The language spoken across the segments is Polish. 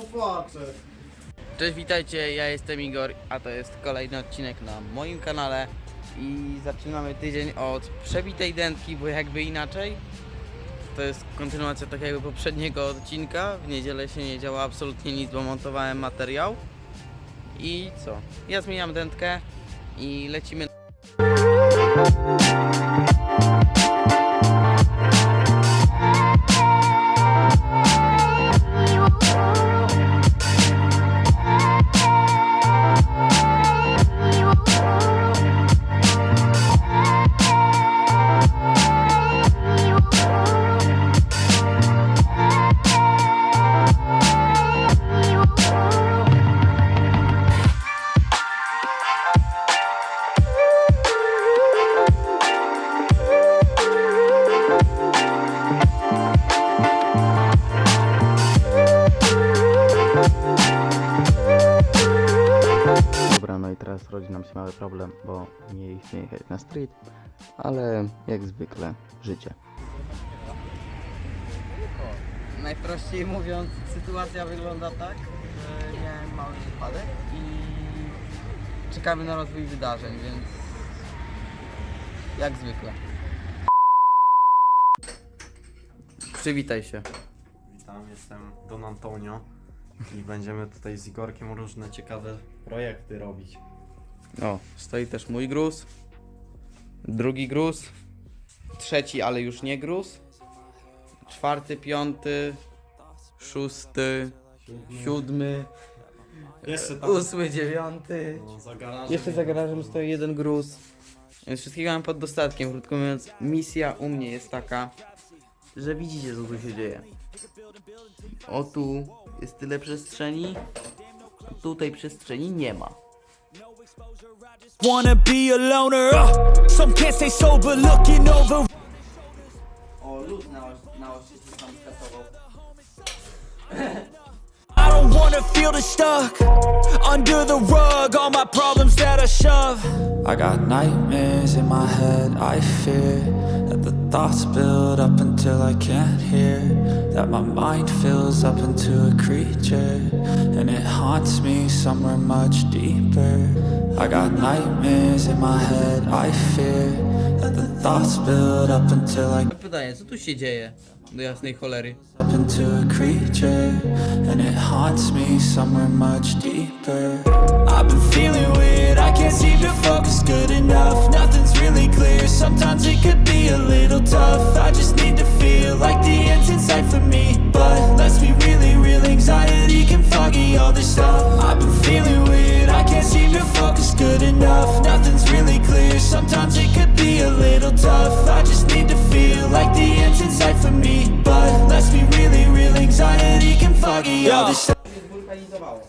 popłaczę. Cześć, witajcie, ja jestem Igor, a to jest kolejny odcinek na moim kanale i zaczynamy tydzień od przebitej dętki, bo jakby inaczej. To jest kontynuacja tak jakby poprzedniego odcinka. W niedzielę się nie działo absolutnie nic, bo montowałem materiał. I co? Ja zmieniam dętkę i lecimy. Mały problem, bo nie istnieje jechać na street, ale jak zwykle życie. Najprościej mówiąc, sytuacja wygląda tak, że miałem mały wypadek i czekamy na rozwój wydarzeń, więc jak zwykle. Przywitaj się. Witam, jestem Don Antonio i będziemy tutaj z Igorkiem różne ciekawe projekty robić. O, stoi też mój gruz. Drugi gruz. Trzeci, ale już nie gruz. Czwarty, piąty, szósty, siódmy, Jeszcze tam ósmy, dziewiąty. no, za garażem. Jeszcze za garażem stoi jeden gruz. Więc wszystkiego mam pod dostatkiem. Krótko mówiąc, misja u mnie jest taka, że widzicie co tu się dzieje. O tu jest tyle przestrzeni, a tutaj przestrzeni nie ma. Wanna be a loner, uh, some can't stay sober, looking over. O, luz na, na oś się. I don't wanna feel the stuck under the rug, all my problems that I shove. I got nightmares in my head, I fear that the thoughts build up until I can't hear. That my mind fills up into a creature, and it haunts me somewhere much deeper. I got nightmares in my head, I fear that the thoughts build up until I Pytanie, co tu się dzieje? Do jasnej cholery. up into a creature and it haunts me somewhere much deeper i've been feeling weird i can't seem to focus good enough nothing's really clear sometimes it could be a little tough i just need to feel tough i just need to feel like the end's in sight for me but let's be really real anxiety can foggy all this stuff się zwulkanizowało.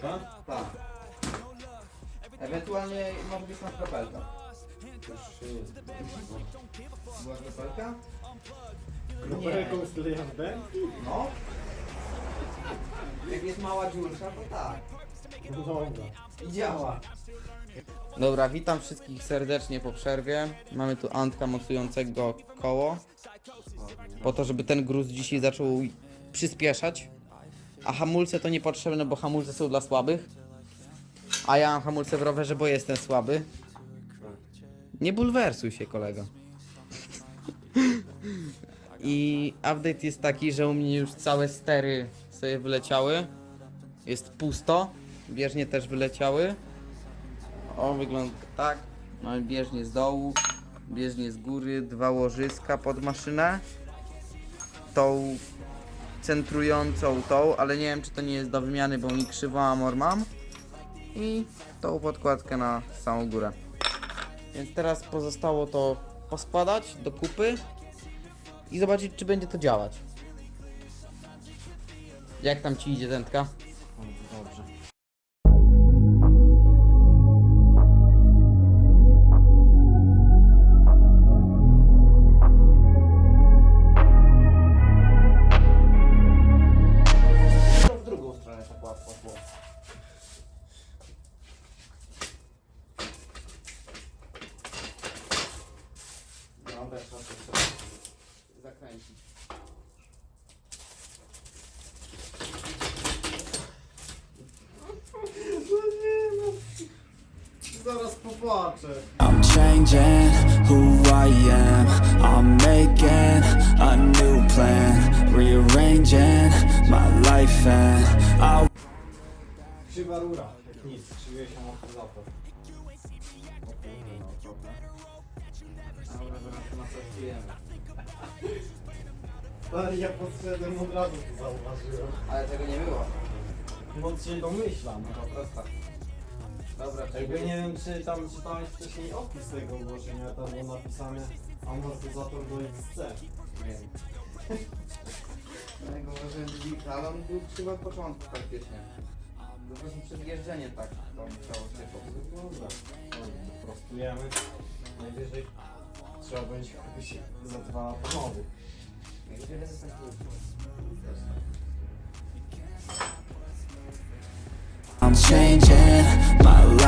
Tak? Ewentualnie na kropelka. Już jest. Była kropelka? Kropelką sklejam dętki? No. Jak jest mała dziurka, to tak. No dobra. I działa. Dobra, witam wszystkich serdecznie po przerwie. Mamy tu Antka mocującego koło. Po to, żeby ten gruz dzisiaj zaczął przyspieszać. A hamulce to niepotrzebne, bo hamulce są dla słabych. A ja mam hamulce w rowerze, bo jestem słaby. Nie bulwersuj się, kolego. I update jest taki, że u mnie już całe stery sobie wyleciały. Jest pusto. Bieżnie też wyleciały. O, wygląda tak. Mamy bieżnie z dołu, bieżnie z góry, dwa łożyska pod maszynę. Tą centrującą tą, ale nie wiem czy to nie jest do wymiany, bo mi krzywą amor mam. I tą podkładkę na samą górę. Więc teraz pozostało to poskładać do kupy i zobaczyć czy będzie to działać. Jak tam ci idzie dętka? I'm changing who I am. I'm making a new plan. Rearranging my life and I Krzywa rura, jak nic, krzywie się. Dobra, zaraz to napracujemy. Ale ja podszedłem od razu to zauważyłem. Ale tego nie było. No się domyślam. Po prostu. Dobra, Jakby nie wiem, czy tam czytałeś wcześniej opis tego ogłoszenia, tam było napisane amortyzator do XC. Wiem. Ja go uważałem że ale on był chyba od początku praktycznie. Prostu przez jeżdżenie tak to musiało się popsuć. Dobra, no, prostujemy. Najwyżej trzeba będzie kupić za dwa lata nowy. Jak wiele to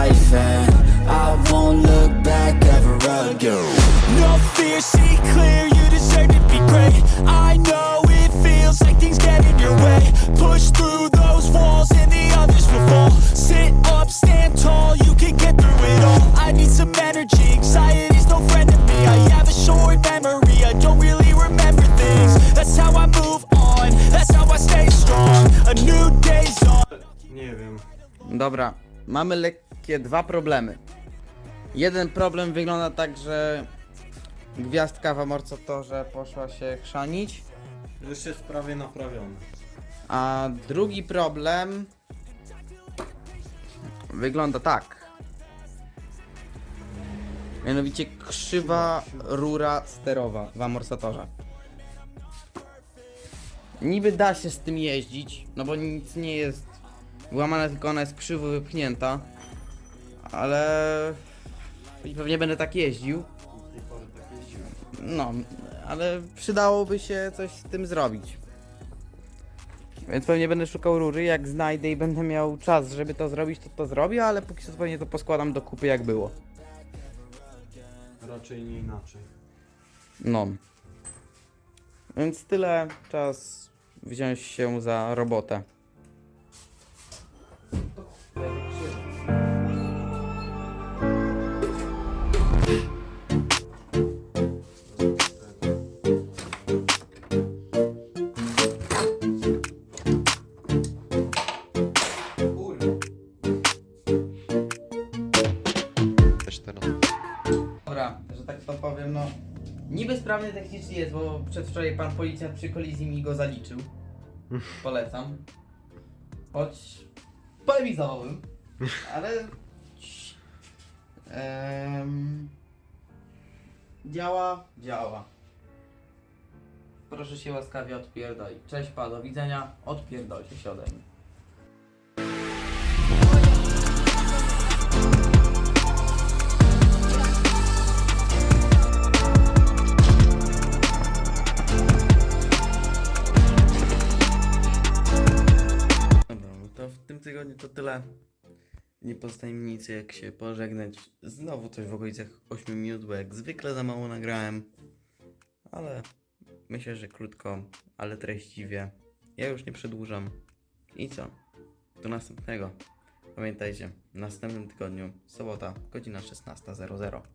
life and I won't look back ever again. No fear, see clear, you deserve to be great. I know it feels like things get in your way. Push through those walls and the others will fall. Sit up, stand tall, you can get through it all. I need some energy, anxiety's no friend of me. I have a short memory, I don't really remember things. That's how I move on, that's how I stay strong. A new day's on. Nie wiem. Dobra, mamy lekkie dwa problemy. Jeden problem wygląda tak, że gwiazdka w amortyzatorze poszła się chrzanić, Już jest prawie naprawiony. a drugi problem wygląda tak. Mianowicie krzywa rura sterowa w amortyzatorze. Niby da się z tym jeździć, no bo nic nie jest łamane, tylko ona jest krzywo wypchnięta. Ale i pewnie będę tak jeździł. Tak. No, ale przydałoby się coś z tym zrobić. Więc pewnie będę szukał rury, jak znajdę i będę miał czas, żeby to zrobić, to to zrobię, ale póki co pewnie to poskładam do kupy jak było. Raczej nie inaczej. No. Więc tyle, czas wziąć się za robotę. Dobra, że tak to powiem, no. Niby sprawny technicznie jest, bo przedwczoraj pan policjant przy kolizji mi go zaliczył. Polecam. Choć polemizowałbym, ale. Działa, działa. Proszę się łaskawie odpierdolić. Cześć pa, do widzenia. Odpierdolcie się ode mnie. Tygodniu to tyle. Nie pozostaje mi nic jak się pożegnać. Znowu coś w okolicach 8 minut, bo jak zwykle za mało nagrałem. Ale myślę, że krótko, ale treściwie. Ja już nie przedłużam. I co? Do następnego. Pamiętajcie, w następnym tygodniu, sobota, godzina 16.00.